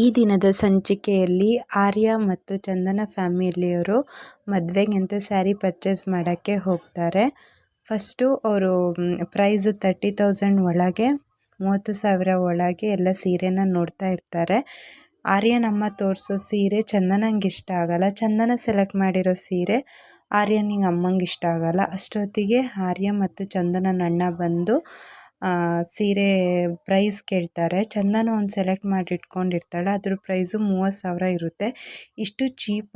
ಈ ದಿನದ ಸಂಚಿಕೆಯಲ್ಲಿ ಆರ್ಯ ಮತ್ತು ಚಂದನ ಫ್ಯಾಮಿಲಿಯವರು ಮದುವೆಗಂತ ಸ್ಯಾರಿ ಪರ್ಚೇಸ್ ಮಾಡೋಕ್ಕೆ ಹೋಗ್ತಾರೆ. ಫಸ್ಟು ಅವರು ಪ್ರೈಸ್ ತರ್ಟಿ ತೌಸಂಡ್ ಒಳಗೆ, ಮೂವತ್ತು ಸಾವಿರ ಒಳಗೆ ಎಲ್ಲ ಸೀರೆನ ನೋಡ್ತಾ ಇರ್ತಾರೆ. ಆರ್ಯನಮ್ಮ ತೋರಿಸೋ ಸೀರೆ ಚಂದನಂಗೆ ಇಷ್ಟ ಆಗಲ್ಲ. ಚಂದನ ಸೆಲೆಕ್ಟ್ ಮಾಡಿರೋ ಸೀರೆ ಆರ್ಯನಿಗೆ ಅಮ್ಮಂಗೆ ಇಷ್ಟ ಆಗಲ್ಲ. ಅಷ್ಟೊತ್ತಿಗೆ ಆರ್ಯ ಮತ್ತು ಚಂದನನ ಅಣ್ಣ ಬಂದು ಸೀರೆ ಪ್ರೈಸ್ ಕೇಳ್ತಾರೆ. ಚಂದನ ಒಂದು ಸೆಲೆಕ್ಟ್ ಮಾಡಿ ಇಟ್ಕೊಂಡಿರ್ತಾಳೆ. ಅದ್ರ ಪ್ರೈಸು ಮೂವತ್ತು ಸಾವಿರ ಇರುತ್ತೆ. ಇಷ್ಟು ಚೀಪ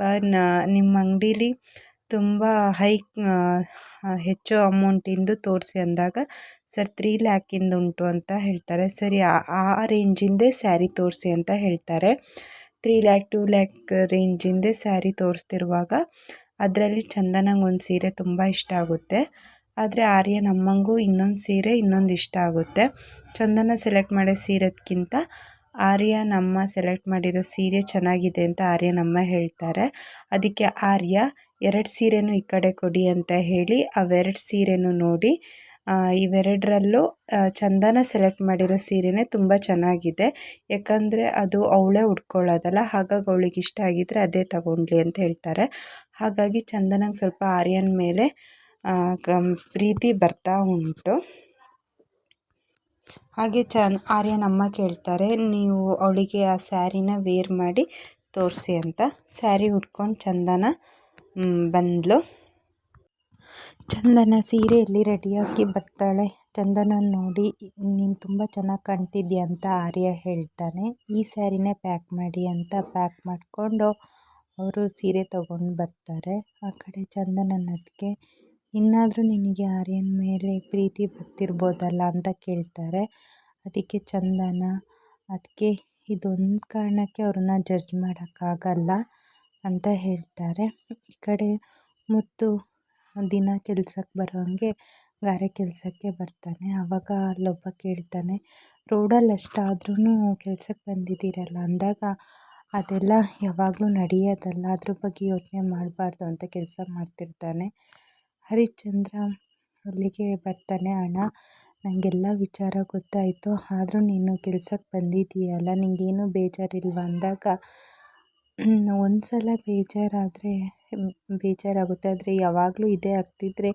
ನಿಮ್ಮ ಅಂಗಡೀಲಿ ತುಂಬ ಹೈ ಹೆಚ್ಚು ಅಮೌಂಟಿಂದು ತೋರಿಸಿ ಅಂದಾಗ ಸರ್ ತ್ರೀ ಲ್ಯಾಕಿಂದು ಉಂಟು ಅಂತ ಹೇಳ್ತಾರೆ. ಸರಿ, ಆ ರೇಂಜಿಂದೇ ಸ್ಯಾರಿ ತೋರಿಸಿ ಅಂತ ಹೇಳ್ತಾರೆ. ತ್ರೀ ಲ್ಯಾಕ್ ಟೂ ಲ್ಯಾಕ್ ರೇಂಜಿಂದೇ ಸ್ಯಾರಿ ತೋರಿಸ್ತಿರುವಾಗ ಅದರಲ್ಲಿ ಚಂದನಂಗೆ ಒಂದು ಸೀರೆ ತುಂಬ ಇಷ್ಟ ಆಗುತ್ತೆ. ಆದರೆ ಆರ್ಯನ ಅಮ್ಮಂಗೂ ಇನ್ನೊಂದು ಸೀರೆ ಇನ್ನೊಂದು ಇಷ್ಟ ಆಗುತ್ತೆ. ಚಂದನ ಸೆಲೆಕ್ಟ್ ಮಾಡೋ ಸೀರೆಗಿಂತ ಆರ್ಯನಮ್ಮ ಸೆಲೆಕ್ಟ್ ಮಾಡಿರೋ ಸೀರೆ ಚೆನ್ನಾಗಿದೆ ಅಂತ ಆರ್ಯನಮ್ಮ ಹೇಳ್ತಾರೆ. ಅದಕ್ಕೆ ಆರ್ಯ, ಎರಡು ಸೀರೆನೂ ಈ ಕಡೆ ಕೊಡಿ ಅಂತ ಹೇಳಿ ಅವೆರಡು ಸೀರೆನೂ ನೋಡಿ ಇವೆರಡರಲ್ಲೂ ಚಂದನ ಸೆಲೆಕ್ಟ್ ಮಾಡಿರೋ ಸೀರೆನೇ ತುಂಬ ಚೆನ್ನಾಗಿದೆ. ಯಾಕಂದರೆ ಅದು ಅವಳೇ ಉಟ್ಕೊಳ್ಳೋದಲ್ಲ, ಹಾಗಾಗಿ ಅವಳಿಗೆ ಇಷ್ಟ ಆಗಿದ್ದರೆ ಅದೇ ತಗೊಳ್ಳಿ ಅಂತ ಹೇಳ್ತಾರೆ. ಹಾಗಾಗಿ ಚಂದನಂಗೆ ಸ್ವಲ್ಪ ಆರ್ಯನ ಮೇಲೆ ಪ್ರೀತಿ ಬರ್ತಾ ಉಂಟು. ಹಾಗೆ ಚನ್ ಆರ್ಯನಮ್ಮ ಕೇಳ್ತಾರೆ, ನೀವು ಅವಳಿಗೆ ಆ ಸ್ಯಾರಿನ ವೇರ್ ಮಾಡಿ ತೋರಿಸಿ ಅಂತ. ಸ್ಯಾರಿ ಉಟ್ಕೊಂಡು ಚಂದನ ಬಂದಳು ಚಂದನ ಸೀರೆಯಲ್ಲಿ ರೆಡಿಯಾಗಿ ಬರ್ತಾಳೆ. ಚಂದನ ನೋಡಿ, ನೀನು ತುಂಬ ಚೆನ್ನಾಗಿ ಕಾಣ್ತಿದ್ಯಾ ಅಂತ ಆರ್ಯ ಹೇಳ್ತಾನೆ. ಈ ಸ್ಯಾರಿನೇ ಪ್ಯಾಕ್ ಮಾಡಿ ಅಂತ ಪ್ಯಾಕ್ ಮಾಡಿಕೊಂಡು, ಅವರು ಸೀರೆ ತೊಗೊಂಡು ಬರ್ತಾರೆ. ಆ ಕಡೆ ಚಂದನನ ಅದಕ್ಕೆ ಇನ್ನಾದರೂ ನಿನಗೆ ಆರ್ಯನ ಮೇಲೆ ಪ್ರೀತಿ ಬರ್ತಿರ್ಬೋದಲ್ಲ ಅಂತ ಕೇಳ್ತಾರೆ. ಅದಕ್ಕೆ ಚಂದನ ಅದಕ್ಕೆ ಇದೊಂದು ಕಾರಣಕ್ಕೆ ಅವ್ರನ್ನ ಜಡ್ಜ್ ಮಾಡೋಕ್ಕಾಗಲ್ಲ ಅಂತ ಹೇಳ್ತಾರೆ. ಈ ಕಡೆ ಮುತ್ತು ದಿನ ಕೆಲ್ಸಕ್ಕೆ ಬರೋಂಗೆ ಗಾರೆ ಕೆಲಸಕ್ಕೆ ಬರ್ತಾನೆ. ಆವಾಗ ಅಲ್ಲೊಬ್ಬ ಕೇಳ್ತಾನೆ, ರೋಡಲ್ಲಿ ಅಷ್ಟಾದ್ರೂ ಕೆಲ್ಸಕ್ಕೆ ಬಂದಿದ್ದೀರಲ್ಲ? ಅಂದಾಗ, ಅದೆಲ್ಲ ಯಾವಾಗಲೂ ನಡೆಯೋದಲ್ಲ, ಅದ್ರ ಬಗ್ಗೆ ಯೋಚನೆ ಮಾಡಬಾರ್ದು ಅಂತ ಕೆಲಸ ಮಾಡ್ತಿರ್ತಾನೆ. ಹರಿಶ್ಚಂದ್ರ ಅಲ್ಲಿಗೆ ಬರ್ತಾನೆ, ಅಣ್ಣ ನನಗೆಲ್ಲ ವಿಚಾರ ಗೊತ್ತಾಯಿತು. ಆದರೂ ನೀನು ಕೆಲ್ಸಕ್ಕೆ ಬಂದಿದ್ದೀಯಲ್ಲ, ನಿಂಗೇನು ಬೇಜಾರಿಲ್ವ? ಅಂದಾಗ ಒಂದು ಸಲ ಬೇಜಾರಾದರೆ, ಬೇಜಾರಾಗುತ್ತೆ. ಆದರೆ ಯಾವಾಗಲೂ ಇದೇ ಆಗ್ತಿದ್ದರೆ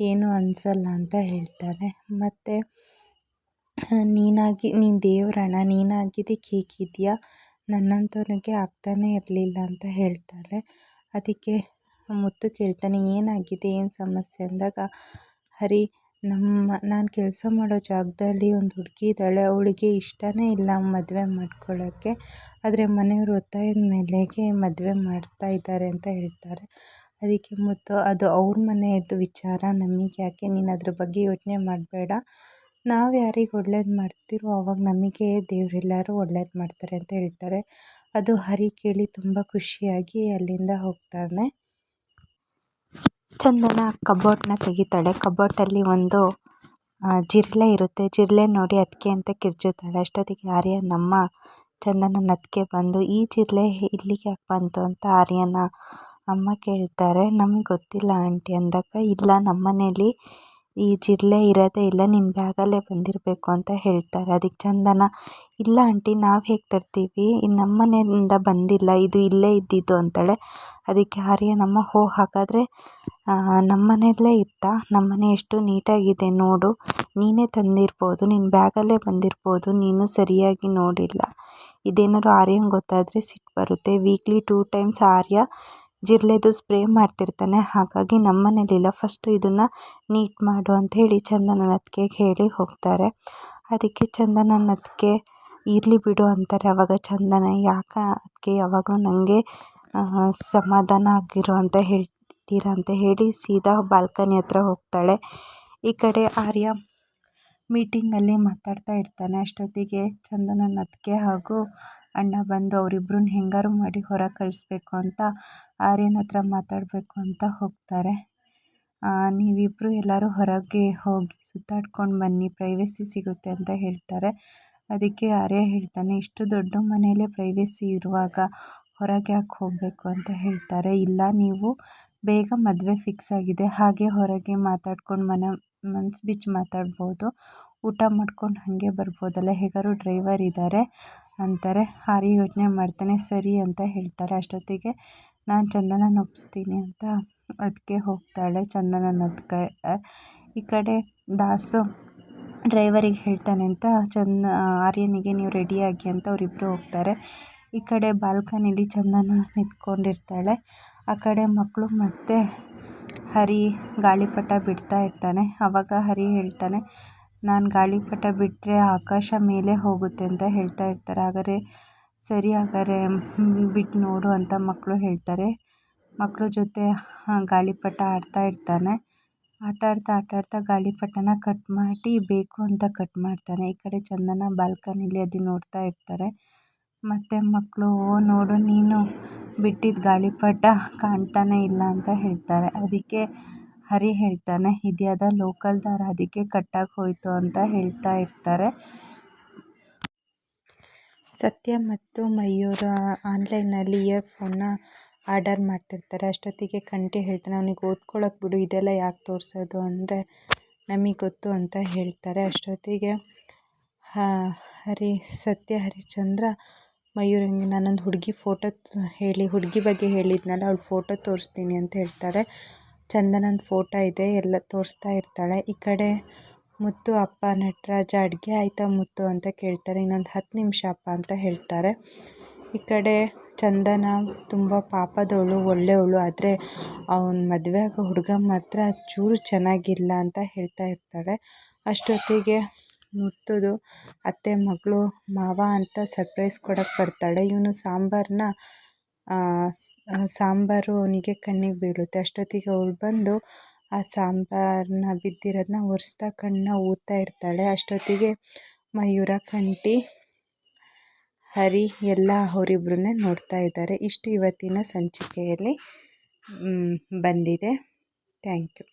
ಏನೂ ಅನಿಸಲ್ಲ ಅಂತ ಹೇಳ್ತಾರೆ ಮತ್ತು ನೀನಾಗಿ, ನೀನು ದೇವರಣ್ಣ, ನೀನಾಗಿದ್ದಕ್ಕೆ ಹೀಗಿದೆಯಾ ನನ್ನಂಥವ್ನಿಗೆ ಆಗ್ತಾನೇ ಇರಲಿಲ್ಲ ಅಂತ ಹೇಳ್ತಾಳೆ. ಅದಕ್ಕೆ ಮುತ್ತು ಕೇಳ್ತಾನೆ, ಏನಾಗಿದೆ, ಏನು ಸಮಸ್ಯೆ ಅಂದಾಗ, ಹರಿ, ನಮ್ಮ, ನಾನು ಕೆಲಸ ಮಾಡೋ ಜಾಗದಲ್ಲಿ ಒಂದು ಹುಡುಗಿ ಇದ್ದಾಳೆ, ಅವಳಿಗೆ ಇಷ್ಟನೇ ಇಲ್ಲ ಮದುವೆ ಮಾಡ್ಕೊಳ್ಳೋಕ್ಕೆ ಆದರೆ ಮನೆಯವ್ರ ಒತ್ತಾಯದ ಮೇಲೆಗೆ ಮದುವೆ ಮಾಡ್ತಾ ಇದ್ದಾರೆ ಅಂತ ಹೇಳ್ತಾರೆ. ಅದಕ್ಕೆ ಮುತ್ತು, ಅದು ಅವ್ರ ಮನೆಯದ್ದು ವಿಚಾರ, ನಮಗೆ ಯಾಕೆ? ನೀನು ಅದ್ರ ಬಗ್ಗೆ ಯೋಚನೆ ಮಾಡಬೇಡ. ನಾವು ಯಾರಿಗೆ ಒಳ್ಳೇದು ಮಾಡ್ತೀರೋ ಅವಾಗ ನಮಗೆ ದೇವರೆಲ್ಲರೂ ಒಳ್ಳೇದು ಮಾಡ್ತಾರೆ ಅಂತ ಹೇಳ್ತಾರೆ. ಅದು ಹರಿ ಕೇಳಿ ತುಂಬ ಖುಷಿಯಾಗಿ ಅಲ್ಲಿಂದ ಹೋಗ್ತಾನೆ. ಚಂದನ ಕಬೋರ್ಡ್ನ ತೆಗಿತಾಳೆ. ಕಬೋರ್ಡಲ್ಲಿ ಒಂದು ಜಿರಳೆ ಇರುತ್ತೆ. ಜಿರಲೆ ನೋಡಿ ಅದಕ್ಕೆ ಅಂತ ಕಿರ್ಚುತ್ತಾಳೆ. ಅಷ್ಟೊತ್ತಿಗೆ ಆರ್ಯ ನಮ್ಮ ಚಂದನನ ಅದಕ್ಕೆ ಬಂದು, ಈ ಜಿರಳೆ ಇಲ್ಲಿಗೆ ಯಾಕೆ ಬಂತು? ಅಂತ ಆರ್ಯನ ಅಮ್ಮ ಕೇಳ್ತಾರೆ. ನಮಗೆ ಗೊತ್ತಿಲ್ಲ ಆಂಟಿ ಅಂದಾಗ, ಇಲ್ಲ, ನಮ್ಮ ಮನೇಲಿ ಈ ಜಿರಲೆ ಇರೋದೇ ಇಲ್ಲ. ನಿನ್ನ ಬ್ಯಾಗಲ್ಲೇ ಬಂದಿರಬೇಕು ಅಂತ ಹೇಳ್ತಾರೆ. ಅದಕ್ಕೆ ಚಂದನ, ಇಲ್ಲ ಆಂಟಿ, ನಾವು ಹೇಗೆ ತರ್ತೀವಿ? ನಮ್ಮ ಮನೆಯಿಂದ ಬಂದಿಲ್ಲ. ಇದು ಇಲ್ಲೇ ಇದ್ದಿದ್ದು ಅಂತಾಳೆ. ಅದಕ್ಕೆ ಆರ್ಯನಮ್ಮ ಹೋ, ಹಾಗಾದರೆ ನಮ್ಮ ಮನೆಯಲ್ಲೇ ಇತ್ತಾ. ನಮ್ಮ ಮನೆ ಎಷ್ಟು ನೀಟಾಗಿದೆ ನೋಡು. ನೀನೇ ತಂದಿರ್ಬೋದು ನಿನ್ನ ಬ್ಯಾಗಲ್ಲೇ ಬಂದಿರ್ಬೋದು, ನೀನು ಸರಿಯಾಗಿ ನೋಡಿಲ್ಲ. ಇದೇನಾದ್ರು ಆರ್ಯಂಗೆ ಗೊತ್ತಾದರೆ ಸಿಟ್ಟು ಬರುತ್ತೆ. ವೀಕ್ಲಿ ಟೂ ಟೈಮ್ಸ್ ಆರ್ಯ ಜಿರಳೆದು ಸ್ಪ್ರೇ ಮಾಡ್ತಿರ್ತಾನೆ. ಹಾಗಾಗಿ ನಮ್ಮ ಮನೇಲಿಲ್ಲ ಫಸ್ಟು ಇದನ್ನು ನೀಟ್ ಮಾಡು ಅಂತ ಹೇಳಿ ಚಂದನನ ಅತ್ತಿಗೆಗೆ ಹೇಳಿ ಹೋಗ್ತಾರೆ. ಅದಕ್ಕೆ ಚಂದನನ ಅತ್ತಿಗೆ ಇರಲಿ ಬಿಡು ಅಂತಾರೆ. ಆವಾಗ ಚಂದನ ಯಾಕೆ ಅದಕ್ಕೆ ಯಾವಾಗಲೂ ನನಗೆ ಸಮಾಧಾನ ಆಗಿರು ಅಂತ ಹೇಳ್ತೀರಾ ಅಂತ ಹೇಳಿ ಸೀದಾ ಬಾಲ್ಕನಿ ಹತ್ರ ಹೋಗ್ತಾಳೆ. ಈ ಕಡೆ ಆರ್ಯ ಮೀಟಿಂಗಲ್ಲಿ ಮಾತಾಡ್ತಾ ಇರ್ತಾನೆ. ಅಷ್ಟೊತ್ತಿಗೆ ಚಂದನನ ಅತ್ತಿಗೆ ಹಾಗೂ ಅಣ್ಣ ಬಂದು ಅವರಿಬ್ಬರನ್ನ ಹೆಂಗಾರು ಮಾಡಿ ಹೊರಗೆ ಕಳಿಸ್ಬೇಕು ಅಂತ ಆರ್ಯನ ಹತ್ರ ಮಾತಾಡಬೇಕು ಅಂತ ಹೋಗ್ತಾರೆ. ನೀವಿಬ್ಬರು ಎಲ್ಲರೂ ಹೊರಗೆ ಹೋಗಿ ಸುತ್ತಾಡ್ಕೊಂಡು ಬನ್ನಿ ಪ್ರೈವೆಸಿ ಸಿಗುತ್ತೆ ಅಂತ ಹೇಳ್ತಾರೆ. ಅದಕ್ಕೆ ಆರ್ಯ ಹೇಳ್ತಾನೆ, ಇಷ್ಟು ದೊಡ್ಡ ಮನೆಯಲ್ಲೇ ಪ್ರೈವೆಸಿ ಇರುವಾಗ ಹೊರಗೆ ಯಾಕೆ ಹೋಗಬೇಕು ಅಂತ ಹೇಳ್ತಾರೆ. ಇಲ್ಲ, ನೀವು ಬೇಗ ಮದುವೆ ಫಿಕ್ಸ್ ಆಗಿದೆ. ಹಾಗೆ ಹೊರಗೆ ಮಾತಾಡ್ಕೊಂಡು ಮನೆ, ಮನ್ಸು ಬಿಚ್ಚಿ ಮಾತಾಡ್ಬೋದು. ಊಟ ಮಾಡ್ಕೊಂಡು ಹಾಗೆ ಬರ್ಬೋದಲ್ಲ. ಹೇಗಾದ್ರು ಡ್ರೈವರ್ ಇದ್ದಾರೆ ಅಂತಾರೆ. ಹಾರಿ ಯೋಚನೆ ಮಾಡ್ತಾನೆ, ಸರಿ ಅಂತ ಹೇಳ್ತಾರೆ. ಅಷ್ಟೊತ್ತಿಗೆ ನಾನು ಚಂದನನ ಒಪ್ಪಿಸ್ತೀನಿ ಅಂತ ಅದಕ್ಕೆ ಹೋಗ್ತಾಳೆ ಚಂದನನ ಕ ಈ ಕಡೆ ದಾಸು ಡ್ರೈವರಿಗೆ ಹೇಳ್ತಾನೆ ಅಂತ ಚಂದ ಆರ್ಯನಿಗೆ ನೀವು ರೆಡಿಯಾಗಿ ಅಂತ ಅವರಿಬ್ಬರು ಹೋಗ್ತಾರೆ. ಈ ಕಡೆ ಬಾಲ್ಕನಿಲಿ ಚಂದನ ನಿಂತ್ಕೊಂಡಿರ್ತಾಳೆ. ಆ ಕಡೆ ಮಕ್ಕಳು ಮತ್ತೆ ಹರಿ ಗಾಳಿಪಟ ಬಿಡ್ತಾ ಇರ್ತಾನೆ. ಅವಾಗ ಹರಿ ಹೇಳ್ತಾನೆ, ನಾನು ಗಾಳಿಪಟ ಬಿಟ್ಟರೆ ಆಕಾಶ ಮೇಲೆ ಹೋಗುತ್ತೆ ಅಂತ ಹೇಳ್ತಾ ಇರ್ತಾರೆ. ಹಾಗಾದ್ರೆ ಸರಿ ಹಾಗಾದ್ರೆ ಬಿಟ್ಟು ನೋಡು ಅಂತ ಮಕ್ಕಳು ಹೇಳ್ತಾರೆ. ಮಕ್ಕಳ ಜೊತೆ ಗಾಳಿಪಟ ಆಡ್ತಾ ಇರ್ತಾನೆ. ಆಟ ಆಡ್ತಾ ಆಟ ಆಡ್ತಾ ಗಾಳಿಪಟನ ಕಟ್ ಮಾಡಿ, ಬೇಕು ಅಂತ ಕಟ್ ಮಾಡ್ತಾನೆ. ಈ ಕಡೆ ಚಂದನ ಬಾಲ್ಕನಿಲಿ ಅದು ನೋಡ್ತಾ ಇರ್ತಾರೆ. ಮತ್ತು ಮಕ್ಕಳು ಓ ನೋಡು, ನೀನು ಬಿಟ್ಟಿದ್ದ ಗಾಳಿಪಟ ಕಾಣ್ತಾನೆ ಇಲ್ಲ ಅಂತ ಹೇಳ್ತಾರೆ. ಅದಕ್ಕೆ ಹರಿ ಹೇಳ್ತಾನೆ ಇದ್ಯಾವುದೋ ಲೋಕಲ್ ದಾರ ಅದಕ್ಕೆ ಕಟ್ಟಾಗಿ ಹೋಯಿತು ಅಂತ ಹೇಳ್ತಾ ಇರ್ತಾರೆ. ಸತ್ಯ ಮತ್ತು ಮಯೂರ ಆನ್ಲೈನಲ್ಲಿ ಇಯರ್ಫೋನ್ನ ಆರ್ಡರ್ ಮಾಡ್ತಿರ್ತಾರೆ. ಅಷ್ಟೊತ್ತಿಗೆ ಕಂಠಿ ಹೇಳ್ತಾನೆ, ಅವನಿಗೆ ಓದ್ಕೊಳ್ಳೋಕೆ ಬಿಡು, ಇದೆಲ್ಲ ಯಾಕೆ ತೋರಿಸೋದು ಅಂದರೆ ನಮಗೆ ಗೊತ್ತು ಅಂತ ಹೇಳ್ತಾರೆ. ಅಷ್ಟೊತ್ತಿಗೆ ಹರಿ, ಸತ್ಯ ಹರಿಶ್ಚಂದ್ರ ಮಯೂರಂಗೆ ನಾನೊಂದು ಹುಡುಗಿ ಫೋಟೋ ಹೇಳಿ, ಹುಡುಗಿ ಬಗ್ಗೆ ಹೇಳಿದ್ನಲ್ಲ, ಅವಳು ಫೋಟೋ ತೋರಿಸ್ತೀನಿ ಅಂತ ಹೇಳ್ತಾರೆ. ಚಂದನಂದು ಫೋಟೋ ಇದೆ, ಎಲ್ಲ ತೋರಿಸ್ತಾ ಇರ್ತಾಳೆ. ಈ ಕಡೆ ಮುತ್ತು ಅಪ್ಪ, ನಟರಾಜ ಅಡುಗೆ, ಆಯಿತಾ ಮುತ್ತು ಅಂತ ಕೇಳ್ತಾರೆ. ಇನ್ನೊಂದು ಹತ್ತು ನಿಮಿಷ ಅಪ್ಪ ಅಂತ ಹೇಳ್ತಾರೆ. ಈ ಕಡೆ ಚಂದನ ತುಂಬ ಪಾಪದವಳು ಒಳ್ಳೆಯವಳು ಆದರೆ ಅವನ ಮದುವೆ ಆಗೋ ಹುಡುಗ ಮಾತ್ರ ಚೂರು ಚೆನ್ನಾಗಿಲ್ಲ ಅಂತ ಹೇಳ್ತಾ ಇರ್ತಾಳೆ. ಅಷ್ಟೊತ್ತಿಗೆ ಮುತ್ತುದು ಅತ್ತೆ ಮಗಳು ಮಾವ ಅಂತ ಸರ್ಪ್ರೈಸ್ ಕೊಡಕ್ಕೆ ಬರ್ತಾಳೆ. ಇವನು ಸಾಂಬಾರನ್ನ ಸಾಂಬಾರು ಅವನಿಗೆ ಕಣ್ಣಿಗೆ ಬೀಳುತ್ತೆ. ಅಷ್ಟೊತ್ತಿಗೆ ಅವಳು ಬಂದು ಆ ಸಾಂಬಾರನ್ನ ಬಿದ್ದಿರೋದನ್ನ ಒರೆಸ್ತಾ ಕಣ್ಣನ್ನ ಊದ್ತಾ ಇರ್ತಾಳೆ. ಅಷ್ಟೊತ್ತಿಗೆ ಮಯೂರ, ಕಂಠಿ, ಹರಿ ಎಲ್ಲ ಅವರಿಬ್ರನ್ನೇ ನೋಡ್ತಾ ಇದ್ದಾರೆ. ಇಷ್ಟು ಇವತ್ತಿನ ಸಂಚಿಕೆಯಲ್ಲಿ ಬಂದಿದೆ. Thank you